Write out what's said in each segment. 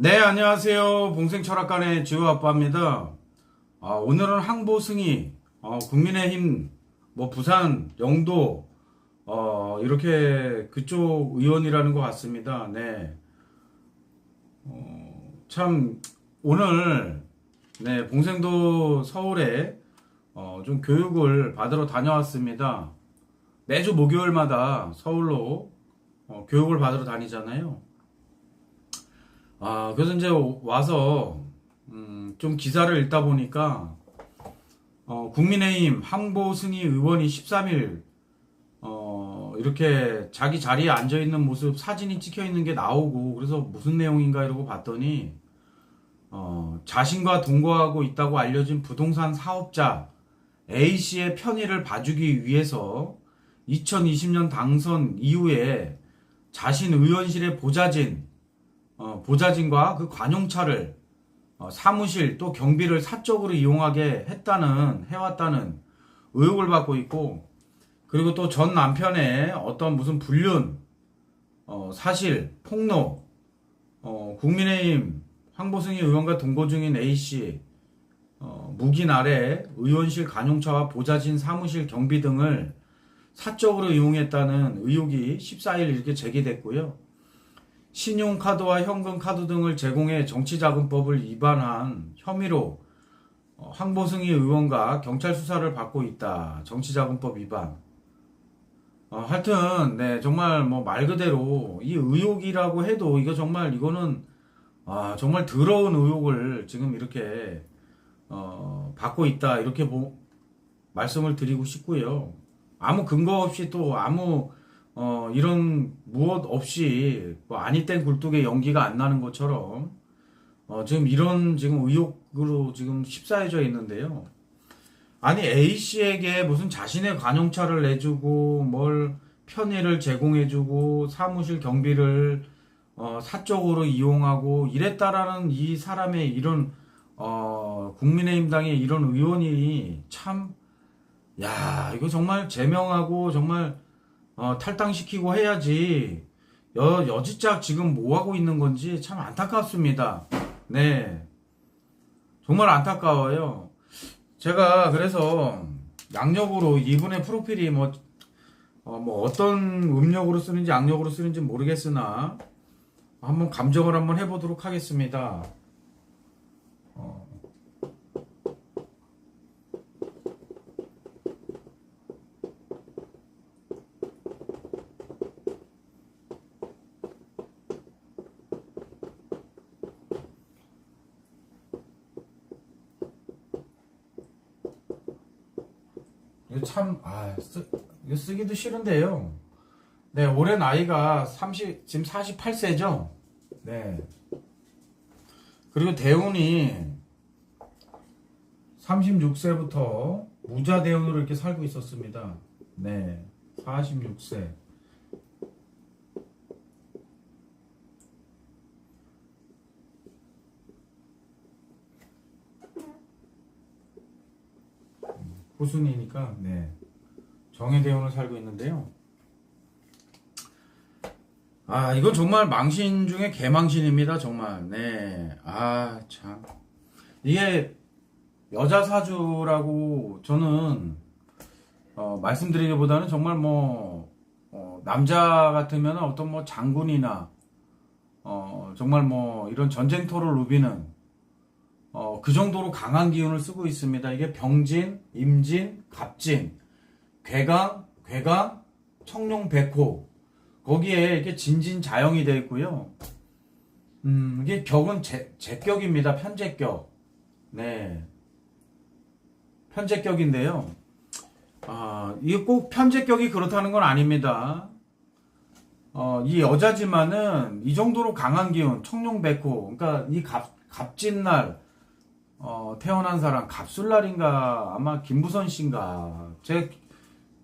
네, 안녕하세요. 봉생철학관의 지우 아빠입니다. 아, 오늘은 항보승이, 어, 국민의힘, 뭐, 부산, 영도, 어, 이렇게 그쪽 의원이라는 것 같습니다. 네. 어, 참, 오늘, 네, 봉생도 서울에, 어, 좀 교육을 받으러 다녀왔습니다. 매주 목요일마다 서울로, 어, 교육을 받으러 다니잖아요. 아, 그래서 이제 와서, 음, 좀 기사를 읽다 보니까, 어, 국민의힘 항보승희 의원이 13일, 어, 이렇게 자기 자리에 앉아있는 모습 사진이 찍혀 있는 게 나오고, 그래서 무슨 내용인가 이러고 봤더니, 어, 자신과 동거하고 있다고 알려진 부동산 사업자 A씨의 편의를 봐주기 위해서 2020년 당선 이후에 자신 의원실의 보좌진, 어, 보좌진과 그 관용차를 어, 사무실 또 경비를 사적으로 이용하게 했다는 해왔다는 의혹을 받고 있고 그리고 또 전 남편의 어떤 무슨 불륜 어, 사실 폭로 어, 국민의힘 황보승희 의원과 동거 중인 A 씨 어, 묵인 아래 의원실 관용차와 보좌진 사무실 경비 등을 사적으로 이용했다는 의혹이 14일 이렇게 제기됐고요. 신용카드와 현금카드 등을 제공해 정치자금법을 위반한 혐의로 어, 황보승희 의원과 경찰 수사를 받고 있다. 정치자금법 위반. 어, 하여튼 네 정말 뭐 말 그대로 이 의혹이라고 해도 이거 정말 이거는 아 정말 더러운 의혹을 지금 이렇게 어, 받고 있다 이렇게 뭐, 말씀을 드리고 싶고요. 아무 근거 없이 또 아무 어, 이런 무엇 없이 뭐 아니 땐 굴뚝에 연기가 안 나는 것처럼 어, 지금 이런 지금 의혹으로 지금 휩싸여져 있는데요. 아니 A 씨에게 무슨 자신의 관용차를 내주고 뭘 편의를 제공해주고 사무실 경비를 어, 사적으로 이용하고 이랬다라는 이 사람의 이런 어, 국민의힘당의 이런 의원이 참, 야, 이거 정말 제명하고 정말 어, 탈당시키고 해야지. 여, 여지짝 지금 뭐 하고 있는 건지 참 안타깝습니다. 네. 정말 안타까워요. 제가 그래서 양력으로 이분의 프로필이 뭐, 어, 뭐 어떤 음력으로 쓰는지 양력으로 쓰는지 모르겠으나 한번 감정을 한번 해보도록 하겠습니다. 어. 이거 참, 아, 쓰, 이거 쓰기도 싫은데요. 네, 올해 나이가 30, 지금 48세죠? 네. 그리고 대운이 36세부터 무자 대운으로 이렇게 살고 있었습니다. 네. 46세. 후순이니까 네. 정의 대운을 살고 있는데요. 아, 이건 정말 망신 중에 개망신입니다, 정말. 네. 아, 참. 이게 여자 사주라고 저는 어, 말씀드리기보다는 정말 뭐 어, 남자 같으면 어떤 뭐 장군이나 어, 정말 뭐 이런 전쟁터를 누비는 어, 그 정도로 강한 기운을 쓰고 있습니다. 이게 병진, 임진, 갑진, 괴강, 괴강, 청룡, 백호 거기에 이렇게 진진 자영이 되어 있고요. 음, 이게 격은 제, 제격입니다. 편제격. 네. 편제격인데요. 아, 이게 꼭 편제격이 그렇다는 건 아닙니다. 어, 이 여자지만은 이 정도로 강한 기운, 청룡백호, 그러니까 이 갑, 갑진 날, 어, 태어난 사람, 갑술날인가, 아마 김부선 씨인가, 제,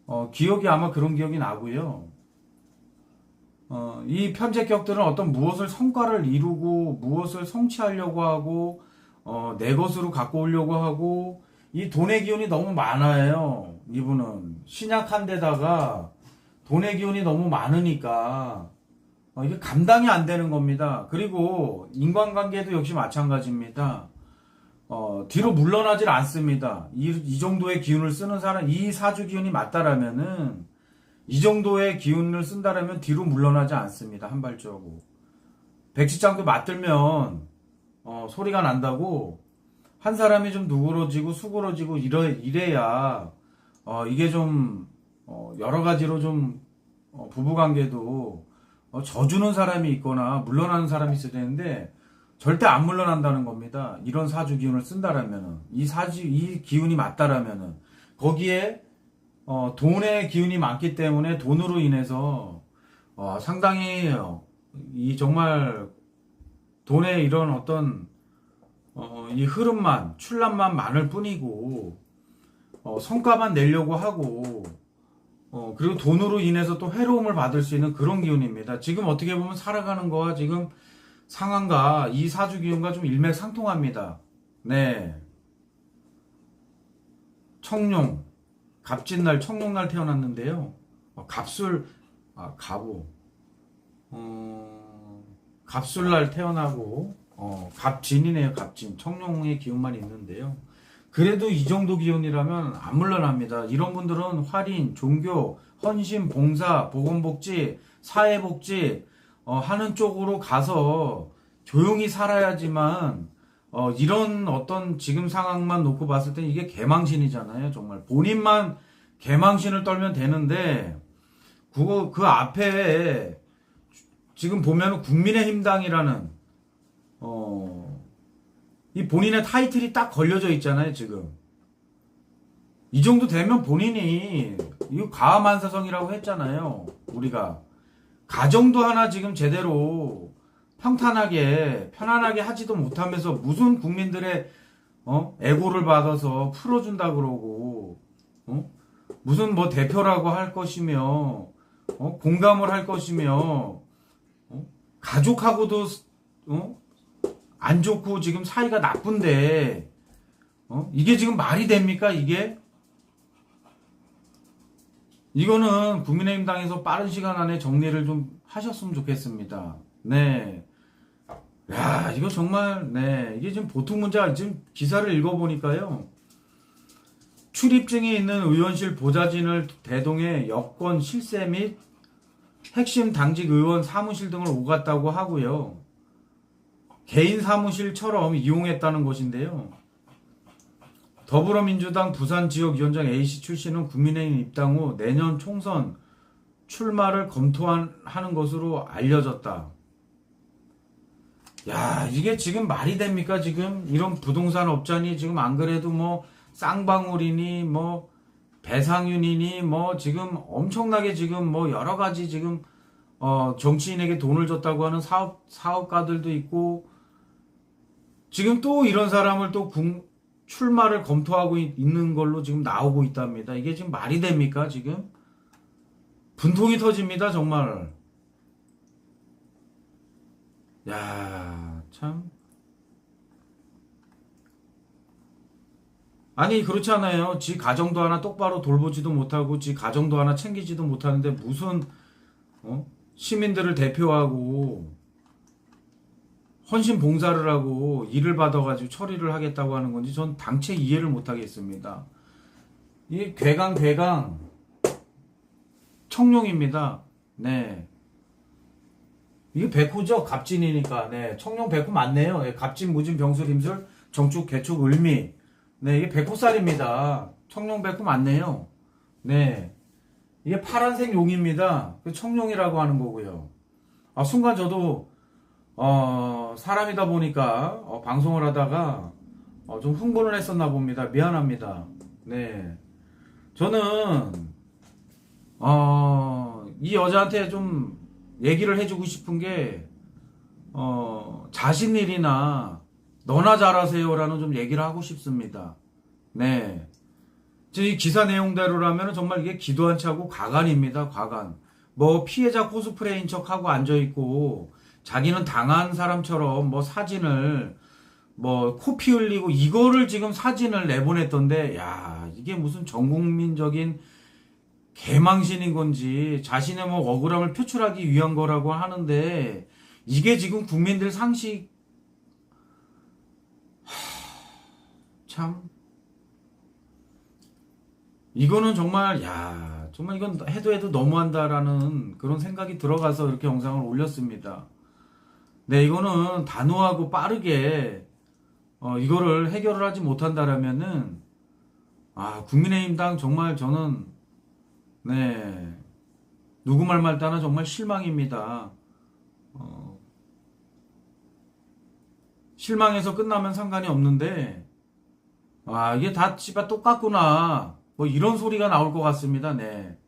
어, 기억이 아마 그런 기억이 나고요. 어, 이 편제격들은 어떤 무엇을 성과를 이루고, 무엇을 성취하려고 하고, 어, 내 것으로 갖고 오려고 하고, 이 돈의 기운이 너무 많아요. 이분은. 신약한 데다가 돈의 기운이 너무 많으니까, 어, 이게 감당이 안 되는 겁니다. 그리고 인간관계도 역시 마찬가지입니다. 어, 뒤로 물러나질 않습니다. 이, 이 정도의 기운을 쓰는 사람, 이 사주 기운이 맞다라면은, 이 정도의 기운을 쓴다라면 뒤로 물러나지 않습니다. 한 발자국. 백지장도 맞들면, 어, 소리가 난다고, 한 사람이 좀 누그러지고 수그러지고 이래, 이래야, 어, 이게 좀, 어, 여러 가지로 좀, 어, 부부관계도, 어, 져주는 사람이 있거나 물러나는 사람이 있어야 되는데, 절대 안 물러난다는 겁니다. 이런 사주 기운을 쓴다라면은 이 사주 이 기운이 맞다라면은 거기에 어, 돈의 기운이 많기 때문에 돈으로 인해서 어, 상당히 어, 이 정말 돈의 이런 어떤 어, 이 흐름만 출란만 많을 뿐이고 어, 성과만 내려고 하고 어, 그리고 돈으로 인해서 또 해로움을 받을 수 있는 그런 기운입니다. 지금 어떻게 보면 살아가는 거와 지금 상황과 이 사주 기운과 좀 일맥상통합니다. 네. 청룡, 갑진날, 청룡날 태어났는데요. 어, 갑술, 아, 갑오. 어, 갑술날 태어나고, 어, 갑진이네요, 갑진. 청룡의 기운만 있는데요. 그래도 이 정도 기운이라면 안 물러납니다. 이런 분들은 활인, 종교, 헌신, 봉사, 보건복지, 사회복지, 어, 하는 쪽으로 가서 조용히 살아야지만 어, 이런 어떤 지금 상황만 놓고 봤을 때 이게 개망신이잖아요. 정말 본인만 개망신을 떨면 되는데 그거 그 앞에 지금 보면 국민의힘당이라는 어, 이 본인의 타이틀이 딱 걸려져 있잖아요. 지금 이 정도 되면 본인이 이거 가만사성이라고 했잖아요. 우리가 가정도 하나 지금 제대로 평탄하게 편안하게 하지도 못하면서 무슨 국민들의 어? 애고를 받아서 풀어준다 그러고 어? 무슨 뭐 대표라고 할 것이며 어? 공감을 할 것이며 어? 가족하고도 어? 안 좋고 지금 사이가 나쁜데 어? 이게 지금 말이 됩니까 이게 이거는 국민의힘당에서 빠른 시간 안에 정리를 좀 하셨으면 좋겠습니다. 네. 야, 이거 정말, 네. 이게 지금 보통 문제가 지금 기사를 읽어보니까요. 출입증이 있는 의원실 보좌진을 대동해 여권 실세 및 핵심 당직 의원 사무실 등을 오갔다고 하고요. 개인 사무실처럼 이용했다는 것인데요. 더불어민주당 부산 지역위원장 A씨 출신은 국민의힘 입당 후 내년 총선 출마를 검토하는 것으로 알려졌다. 야, 이게 지금 말이 됩니까? 지금 이런 부동산 업자니 지금 안 그래도 뭐 쌍방울이니 뭐 배상윤이니 뭐 지금 엄청나게 지금 뭐 여러 가지 지금 어 정치인에게 돈을 줬다고 하는 사업 사업가들도 있고 지금 또 이런 사람을 또 국, 출마를 검토하고 있- 있는 걸로 지금 나오고 있답니다. 이게 지금 말이 됩니까? 지금 분통이 터집니다. 정말. 야, 참. 아니, 그렇지 않아요. 지 가정도 하나 똑바로 돌보지도 못하고, 지 가정도 하나 챙기지도 못하는데, 무슨, 어? 시민들을 대표하고, 헌신 봉사를 하고, 일을 받아가지고 처리를 하겠다고 하는 건지, 전 당체 이해를 못하겠습니다. 이 괴강, 괴강, 청룡입니다. 네. 이게 백호죠? 갑진이니까. 네. 청룡 백호 맞네요. 네. 갑진, 무진, 병술, 임술, 정축, 개축, 을미. 네. 이게 백호살입니다. 청룡 백호 맞네요. 네. 이게 파란색 용입니다. 그 청룡이라고 하는 거고요. 아, 순간 저도, 어, 사람이다 보니까, 어, 방송을 하다가, 어, 좀 흥분을 했었나 봅니다. 미안합니다. 네. 저는, 어, 이 여자한테 좀 얘기를 해주고 싶은 게, 어, 자신 일이나 너나 잘하세요라는 좀 얘기를 하고 싶습니다. 네. 이 기사 내용대로라면 정말 이게 기도 한 차고 과간입니다, 과간. 뭐 피해자 코스프레인 척 하고 앉아있고, 자기는 당한 사람처럼 뭐 사진을 뭐 코피 흘리고 이거를 지금 사진을 내보냈던데, 야, 이게 무슨 전국민적인 개망신인 건지 자신의 뭐 억울함을 표출하기 위한 거라고 하는데 이게 지금 국민들 상식 하, 참 이거는 정말 야 정말 이건 해도 해도 너무한다라는 그런 생각이 들어가서 이렇게 영상을 올렸습니다. 네 이거는 단호하고 빠르게 어, 이거를 해결을 하지 못한다라면은 아 국민의힘당 정말 저는 네 누구 말 말 따나 정말 실망입니다. 어, 실망해서 끝나면 상관이 없는데 아 이게 다 씨발 똑같구나 뭐 이런 소리가 나올 것 같습니다. 네.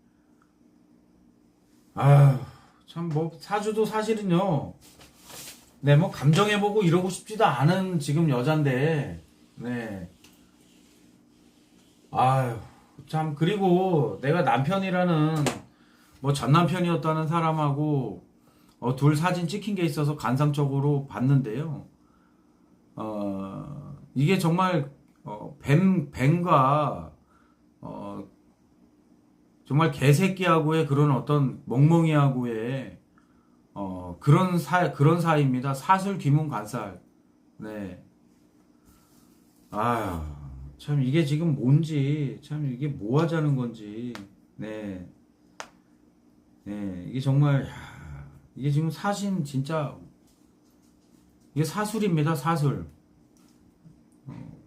아참 뭐 사주도 사실은요. 네, 뭐 감정해보고 이러고 싶지도 않은 지금 여잔데, 네. 아유, 참 그리고 내가 남편이라는 뭐 전 남편이었다는 사람하고 어, 둘 사진 찍힌 게 있어서 간상적으로 봤는데요. 어, 이게 정말 어, 뱀 뱀과 어, 정말 개새끼하고의 그런 어떤 멍멍이하고의 어, 그런 사, 그런 사이입니다. 사슬 귀문 간살. 네. 아유, 참, 이게 지금 뭔지, 참, 이게 뭐 하자는 건지, 네. 네, 이게 정말, 야, 이게 지금 사신, 진짜, 이게 사술입니다, 사술. 어,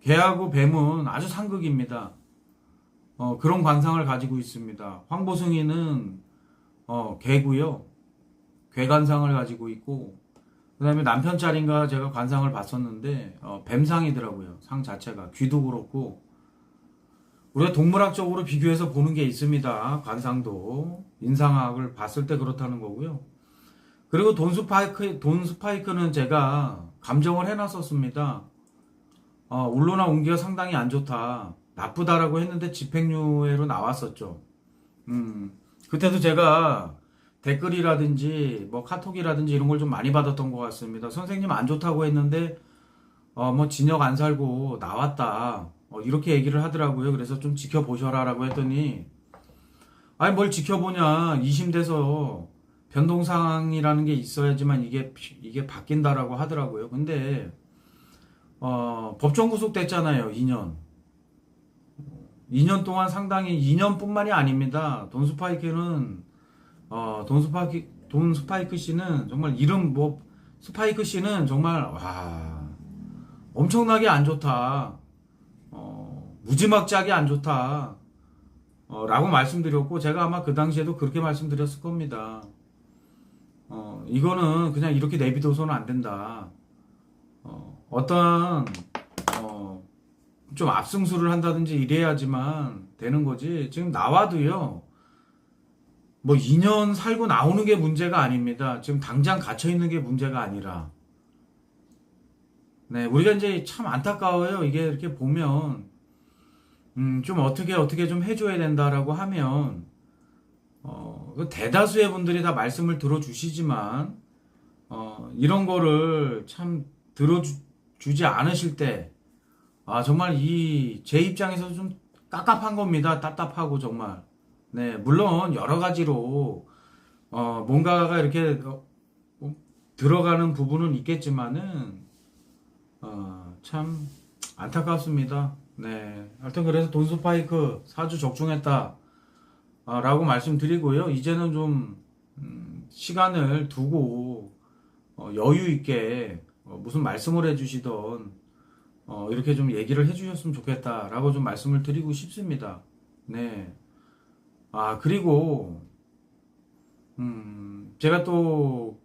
개하고 뱀은 아주 상극입니다. 어, 그런 관상을 가지고 있습니다. 황보승이는, 어, 개고요. 괴관상을 가지고 있고 그 다음에 남편 짤인가 제가 관상을 봤었는데 어, 뱀상이더라고요. 상 자체가. 귀도 그렇고. 우리가 동물학적으로 비교해서 보는 게 있습니다. 관상도. 인상학을 봤을 때 그렇다는 거고요. 그리고 돈 스파이크 돈 스파이크는 제가 감정을 해놨었습니다. 어, 울로나 운기가 상당히 안 좋다. 나쁘다라고 했는데 집행유예로 나왔었죠. 음 그때도 제가 댓글이라든지 뭐 카톡이라든지 이런 걸 좀 많이 받았던 것 같습니다. 선생님 안 좋다고 했는데 어 뭐 진역 안 살고 나왔다 어 이렇게 얘기를 하더라고요. 그래서 좀 지켜보셔라라고 했더니 아니 뭘 지켜보냐 2심 돼서 변동사항이라는 게 있어야지만 이게 이게 바뀐다라고 하더라고요. 근데 어 법정 구속됐잖아요 2년 2년 동안 상당히 2년뿐만이 아닙니다. 돈스파이크는 어, 돈 스파이크, 돈 스파이크 씨는 정말 이름 뭐, 스파이크 씨는 정말, 와, 엄청나게 안 좋다. 어, 무지막지하게 안 좋다. 어, 라고 말씀드렸고, 제가 아마 그 당시에도 그렇게 말씀드렸을 겁니다. 어, 이거는 그냥 이렇게 내비둬서는 안 된다. 어, 어떤, 어, 좀 압승수를 한다든지 이래야지만 되는 거지. 지금 나와도요, 뭐 2년 살고 나오는 게 문제가 아닙니다. 지금 당장 갇혀 있는 게 문제가 아니라. 네, 우리가 이제 참 안타까워요. 이게 이렇게 보면, 음, 좀 어떻게 어떻게 좀 해줘야 된다라고 하면, 어, 그 대다수의 분들이 다 말씀을 들어주시지만, 어, 이런 거를 참 들어주지 않으실 때, 아, 정말 이, 제 입장에서 좀 깝깝한 겁니다. 답답하고 정말. 네, 물론 여러 가지로 어, 뭔가가 이렇게 어, 들어가는 부분은 있겠지만은 어, 참 안타깝습니다. 네, 하여튼 그래서 돈스파이크 사주 적중했다. 어, 라고 말씀드리고요. 이제는 좀 음, 시간을 두고 어, 여유 있게 어, 무슨 말씀을 해주시던 어, 이렇게 좀 얘기를 해주셨으면 좋겠다라고 좀 말씀을 드리고 싶습니다. 네. 아, 그리고, 음, 제가 또,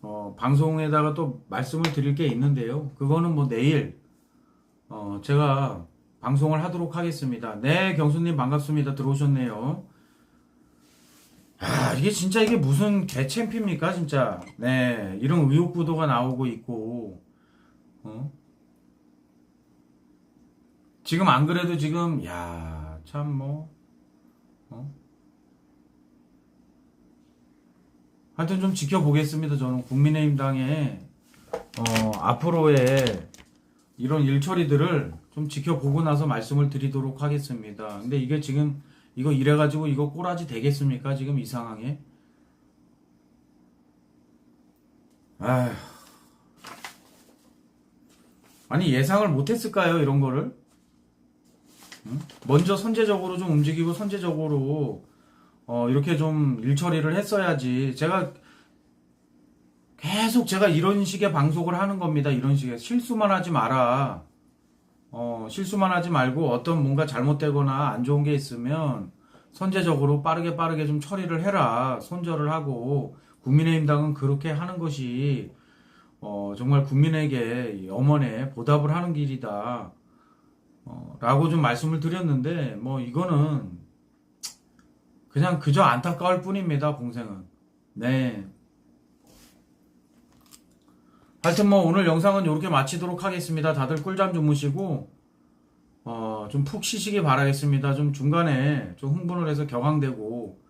어, 방송에다가 또 말씀을 드릴 게 있는데요. 그거는 뭐 내일, 어, 제가 방송을 하도록 하겠습니다. 네, 경수님 반갑습니다. 들어오셨네요. 아, 이게 진짜 이게 무슨 개챔피입니까, 진짜. 네, 이런 의혹구도가 나오고 있고, 어? 지금 안 그래도 지금, 야, 참 뭐, 어? 하여튼 좀 지켜보겠습니다. 저는 국민의힘 당의 어, 앞으로의 이런 일처리들을 좀 지켜보고 나서 말씀을 드리도록 하겠습니다. 근데 이게 지금 이거 이래가지고 이거 꼬라지 되겠습니까? 지금 이 상황에? 아휴. 아니 예상을 못했을까요? 이런 거를? 응? 먼저 선제적으로 좀 움직이고 선제적으로 어, 이렇게 좀 일처리를 했어야지. 제가 계속 제가 이런 식의 방송을 하는 겁니다. 이런 식의 실수만 하지 마라. 어, 실수만 하지 말고 어떤 뭔가 잘못되거나 안 좋은 게 있으면 선제적으로 빠르게 빠르게 좀 처리를 해라. 손절을 하고 국민의힘당은 그렇게 하는 것이 어, 정말 국민에게 염원에 보답을 하는 길이다. 어, 라고 좀 말씀을 드렸는데 뭐 이거는 그냥 그저 안타까울 뿐입니다. 공생은. 네. 하여튼 뭐 오늘 영상은 이렇게 마치도록 하겠습니다. 다들 꿀잠 주무시고 어, 좀 푹 쉬시기 바라겠습니다. 좀 중간에 좀 흥분을 해서 격앙되고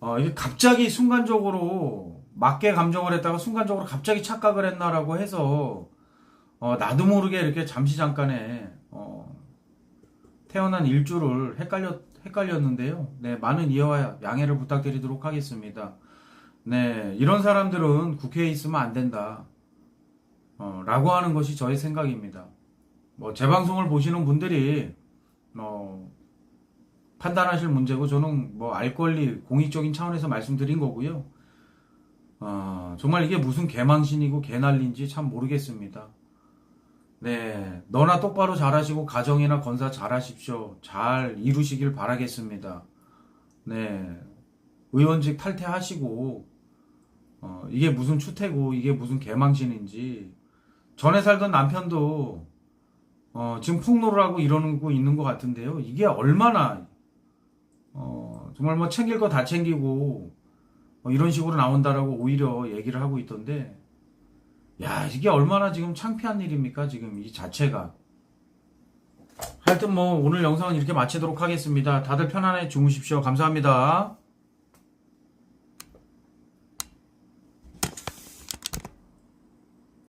어, 이게 갑자기 순간적으로 맞게 감정을 했다가 순간적으로 갑자기 착각을 했나라고 해서 어, 나도 모르게 이렇게 잠시 잠깐에 어, 태어난 일주를 헷갈렸 헷갈렸는데요. 네, 많은 이해와 양해를 부탁드리도록 하겠습니다. 네, 이런 사람들은 국회에 있으면 안 된다. 어, 라고 하는 것이 저의 생각입니다. 뭐, 제 방송을 보시는 분들이, 어, 판단하실 문제고, 저는 뭐, 알 권리, 공익적인 차원에서 말씀드린 거고요. 어, 정말 이게 무슨 개망신이고 개난리인지 참 모르겠습니다. 네, 너나 똑바로 잘하시고, 가정이나 건사 잘하십시오. 잘 이루시길 바라겠습니다. 네, 의원직 탈퇴하시고, 어, 이게 무슨 추태고, 이게 무슨 개망신인지, 전에 살던 남편도 어, 지금 폭로를 하고 이러고 있는 것 같은데요. 이게 얼마나 어, 정말 뭐 챙길 거 다 챙기고 어, 이런 식으로 나온다라고 오히려 얘기를 하고 있던데 야 이게 얼마나 지금 창피한 일입니까 지금 이 자체가 하여튼 뭐 오늘 영상은 이렇게 마치도록 하겠습니다. 다들 편안하게 주무십시오. 감사합니다.